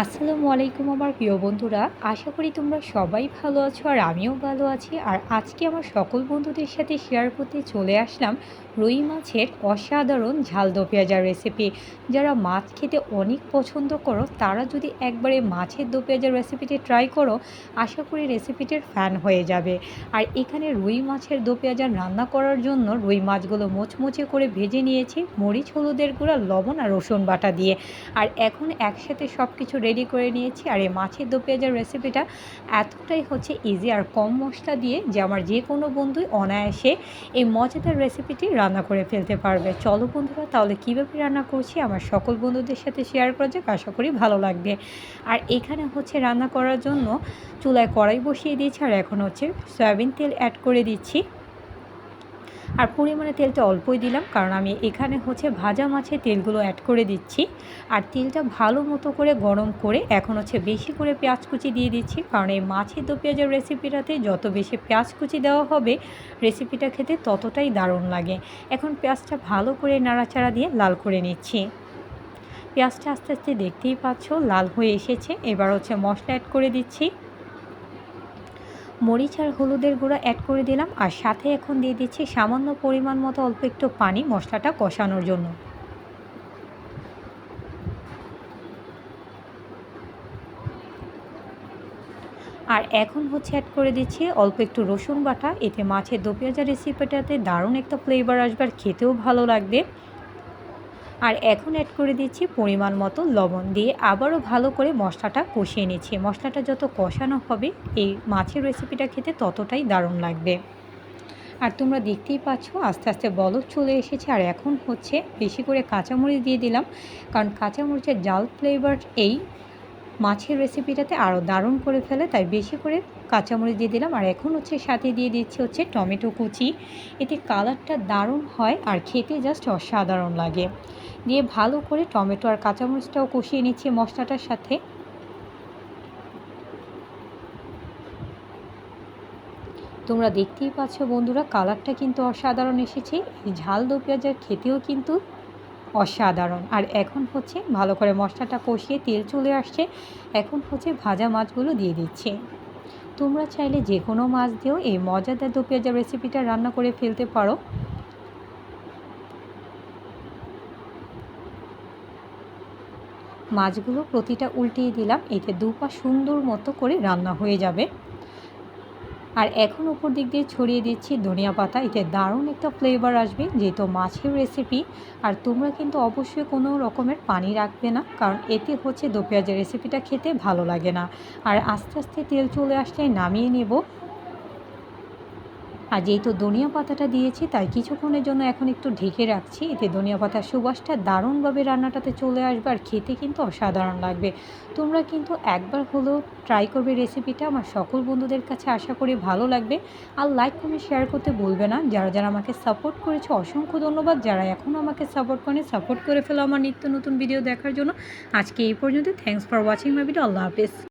আসসালামু আলাইকুম আমার প্রিয় বন্ধুরা। আশা করি তোমরা সবাই ভালো আছো আর আমিও ভালো আছি। আর আজকে আমার সকল বন্ধুদের সাথে শেয়ার করতে চলে আসলাম রুই মাছের অসাধারণ ঝাল দো পেঁয়াজার রেসিপি যারা মাছ খেতে অনেক পছন্দ করো, তারা যদি একবারে মাছের দো পেঁয়াজার রেসিপিটি ট্রাই করো, আশা করি রেসিপিটির ফ্যান হয়ে যাবে। আর এখানে রুই মাছের দো পেঁয়াজার রান্না করার জন্য রুই মাছগুলো মোচমোচে করে ভেজে নিয়েছি। মরিচ, হলুদের গুঁড়া, লবণ আর রসুন বাটা দিয়ে। আর এখন একসাথে সব কিছু রেডি করে নিয়েছি। আর এই মাছের দো পেঁয়াজের রেসিপিটা এতটাই হচ্ছে ইজি আর কম মশলা দিয়ে যে আমার যে কোনো বন্ধুই অনায়াসে এই মজাদার রেসিপিটি রান্না করে ফেলতে পারবে। চলো বন্ধুরা, তাহলে কীভাবে রান্না করছি আমার সকল বন্ধুদের সাথে শেয়ার করা যাক, আশা করি ভালো লাগবে। আর এখানে হচ্ছে রান্না করার জন্য চুলায় কড়াই বসিয়ে দিয়েছি আর এখন হচ্ছে সয়াবিন তেল অ্যাড করে দিচ্ছি। আর পরিমাণে তেলটা অল্পই দিলাম, কারণ আমি এখানে হচ্ছে ভাজা মাছের তেলগুলো অ্যাড করে দিচ্ছি। আর তেলটা ভালো মতো করে গরম করে এখন হচ্ছে বেশি করে পেঁয়াজ কুচি দিয়ে দিচ্ছি, কারণ এই মাছের দো পেঁয়াজের রেসিপিটাতে যত বেশি পেঁয়াজ কুচি দেওয়া হবে রেসিপিটা খেতে ততটাই দারুণ লাগে। এখন পেঁয়াজটা ভালো করে নাড়াচাড়া দিয়ে লাল করে নিচ্ছি। পেঁয়াজটা আস্তে আস্তে দেখতেই পাচ্ছ, লাল হয়ে এসেছে। এবার হচ্ছে মশলা অ্যাড করে দিচ্ছি। মরিচ আর হলুদের গুঁড়া অ্যাড করে দিলাম আর সাথে এখন দিয়ে দিচ্ছি সামান্য পরিমাণ মতো অল্প একটু পানি মশলাটা কষানোর জন্য। আর এখন হচ্ছে অ্যাড করে দিচ্ছি অল্প একটু রসুন বাটা, এতে মাছের দো পেঁয়াজা রেসিপিটাতে দারুণ একটা ফ্লেভার আসবে আর খেতেও ভালো লাগবে। আর এখন অ্যাড করে দিচ্ছি পরিমাণ মতো লবণ দিয়ে আবারও ভালো করে মশলাটা কষিয়ে নিচ্ছি। মশলাটা যত কষানো হবে, এই মাছের রেসিপিটা খেতে ততটাই দারুণ লাগবে। আর তোমরা দেখতেই পাচ্ছ, আস্তে আস্তে বলক চলে এসেছে। আর এখন হচ্ছে বেশি করে কাঁচামরিচ দিয়ে দিলাম। কারণ কাঁচামরিচের জাল ফ্লেভার এই। মাছের রেসিপিটাতে আরও দারুণ করে ফেলে, তাই বেশি করে কাঁচামরিচ দিয়ে দিলাম। আর এখন হচ্ছে সাথে দিয়ে দিচ্ছি হচ্ছে টমেটো কুচি। এতে কালারটা দারুণ হয় আর খেতে জাস্ট অসাধারণ লাগে। দিয়ে ভালো করে টমেটো আর কাঁচামরিচটাও কষিয়ে নিচ্ছি মশলাটার সাথে। তোমরা দেখতেই পাচ্ছ বন্ধুরা, কালারটা কিন্তু অসাধারণ এসেছে। এই ঝাল দো পেঁয়াজের খেতেও কিন্তু অসাধারণ। আর এখন হচ্ছে ভালো করে মশলাটা কষিয়ে তেল চলে আসছে। এখন হচ্ছে ভাজা মাছগুলো দিয়ে দিচ্ছে। তোমরা চাইলে যে কোনো মাছ দিয়েও এই মজাদার দো রেসিপিটা রান্না করে ফেলতে পারো। মাছগুলো প্রতিটা উল্টিয়ে দিলাম। এতে দুপা সুন্দর মতো করে রান্না হয়ে যাবে। আর এখন উপর দিক দিয়ে ছড়িয়ে দিচ্ছি ধনিয়া পাতা। এতে দারুণ একটা ফ্লেভার আসবে, যেহেতু মাছের রেসিপি আর তোমরা কিন্তু অবশ্যই কোনো রকমের পানি রাখবে না, কারণ এতে হচ্ছে দো পেঁয়াজের রেসিপিটা খেতে ভালো লাগে না। আর আস্তে আস্তে তেল চলে আসলে নামিয়ে নেব। আর যেহেতু ধনিয়া পাতাটা দিয়েছি, তাই কিছুক্ষণের জন্য এখন একটু ঢেকে রাখছি। এতে ধনিয়া পাতার সুবাসটা দারুণভাবে রান্নাটাতে চলে আসবে আর খেতে কিন্তু অসাধারণ লাগবে। তোমরা কিন্তু একবার হলেও ট্রাই করবে রেসিপিটা। আমার সকল বন্ধুদের কাছে আশা করি ভালো লাগবে। আর লাইক, কমেন্ট, শেয়ার করতে বলবে না। যারা যারা আমাকে সাপোর্ট করেছে, অসংখ্য ধন্যবাদ। যারা এখনও আমাকে সাপোর্ট করে সাপোর্ট করে ফেলো আমার নিত্য নতুন ভিডিও দেখার জন্য। আজকে এই পর্যন্ত thanks for watching my video Allah Hafiz.